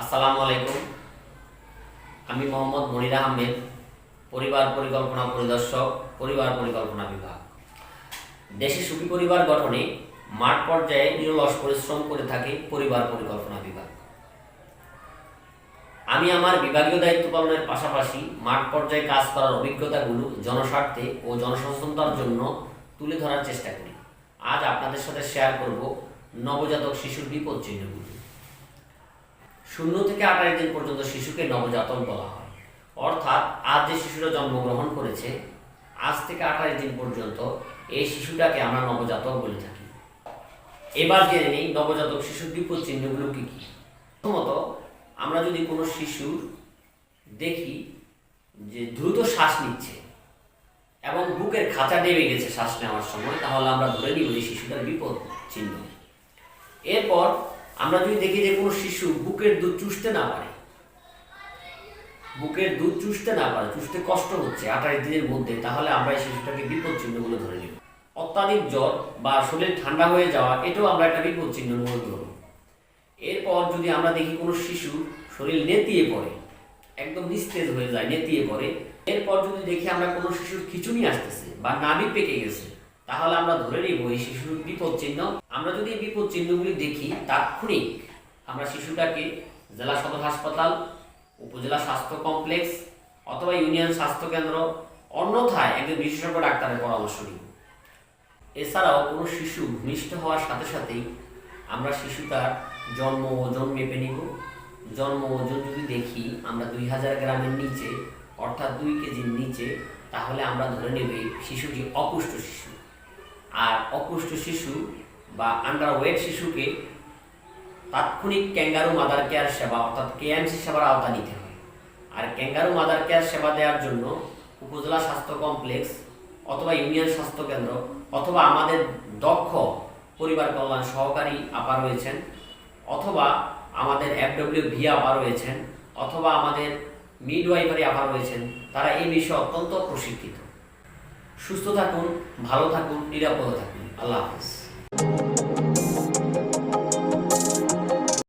আসসালামু আলাইকুম। আমি মোহাম্মদ মনির আহমেদ, পরিবার পরিকল্পনা পরিদর্শক, পরিবার পরিকল্পনা বিভাগ। দেশে সুখী পরিবার গঠনে মাঠ পর্যায়ে নিরলস পরিশ্রম করে থাকে পরিবার পরিকল্পনা বিভাগ। আমি আমার বিভাগীয় দায়িত্ব পালনের পাশাপাশি মাঠ পর্যায়ে কাজ করার অভিজ্ঞতাগুলো জনস্বার্থে ও জনসচেতনতার জন্য তুলে ধরার চেষ্টা করি। আজ আপনাদের সাথে শেয়ার করব নবজাতক শিশুর বিপদ চিহ্নগুলো। শূন্য থেকে আঠাশ দিন পর্যন্ত শিশুকে নবজাতক বলা হয়। অর্থাৎ আজ যে শিশুরা জন্মগ্রহণ করেছে, আজ থেকে আঠাশ দিন পর্যন্ত এই শিশুটাকে আমরা নবজাতক বলে থাকি। এবার জেনে নিই নবজাতক শিশুর বিপদ চিহ্নগুলো কি কি। প্রথমত, আমরা যদি কোনো শিশুর দেখি যে দ্রুত শ্বাস নিচ্ছে এবং বুকের খাঁচা ডেবে গেছে শ্বাস নেওয়ার সময়, তাহলে আমরা ধরে নিব যে শিশুটার বিপদ চিহ্ন। এরপর আমরা যদি দেখি যে কোনো শিশু বুকের দুধ চুষতে না পারে, বুকের দুধ চুষতে না পারে, চুষতে কষ্ট হচ্ছে আঠাশ দিনের মধ্যে, তাহলে আমরা এই শিশুটাকে বিপদ চিহ্নগুলো ধরে নিব। অত্যাধিক জ্বর বা শরীর ঠান্ডা হয়ে যাওয়া, এটাও আমরা একটা বিপদ চিহ্ন মধ্যে ধরব এরপর যদি আমরা দেখি কোনো শিশু শরীর নেতিয়ে পড়ে, একদম নিস্তেজ হয়ে যায়, নেতিয়ে পড়ে, এরপর যদি দেখি আমরা কোনো শিশুর খিচুনি আসতেছে বা নাভি পেকে গেছে, তাহলে আমরা ধরে নিব এই শিশুর বিপদ চিহ্ন আমরা যদি বিপদ চিহ্নগুলি দেখি, তাৎক্ষণিক আমরা শিশুটাকে জেলা সদর হাসপাতাল, উপজেলা স্বাস্থ্য কমপ্লেক্স অথবা ইউনিয়ন স্বাস্থ্য কেন্দ্র, অন্যথায় একজন বিশেষজ্ঞ ডাক্তারের পরামর্শ নিব এছাড়াও কোনো শিশু ভূমিষ্ঠ হওয়ার সাথে সাথেই আমরা শিশুটার জন্ম ওজন মেপে নিব। জন্ম ওজন যদি দেখি আমরা দুই হাজার গ্রামের নিচে, অর্থাৎ দুই কেজির নিচে, তাহলে আমরা ধরে নেব শিশুটি অপুষ্ট শিশু। আর অপুষ্ট শিশু বা আন্ডার ওয়েট শিশুকে তাৎক্ষণিক ক্যাঙ্গারু মাদার কেয়ার সেবা অর্থাৎ কেএমসি সেবার আওতা নিতে হয়। আর ক্যাঙ্গারু মাদার কেয়ার সেবা দেওয়ার জন্য উপজেলা স্বাস্থ্য কমপ্লেক্স অথবা ইউনিয়ন স্বাস্থ্য কেন্দ্র অথবা আমাদের দক্ষ পরিবার কল্যাণ সহকারী আপা রয়েছেন, অথবা আমাদের এফডব্লিউ ভি আপা রয়েছেন, অথবা আমাদের মিডওয়াইফারি আপা রয়েছেন, তারা এই বিষয়ে অত্যন্ত প্রশিক্ষিত। সুস্থ থাকুন, ভালো থাকুন, নিরাপদ থাকুন। আল্লাহ হাফিজ।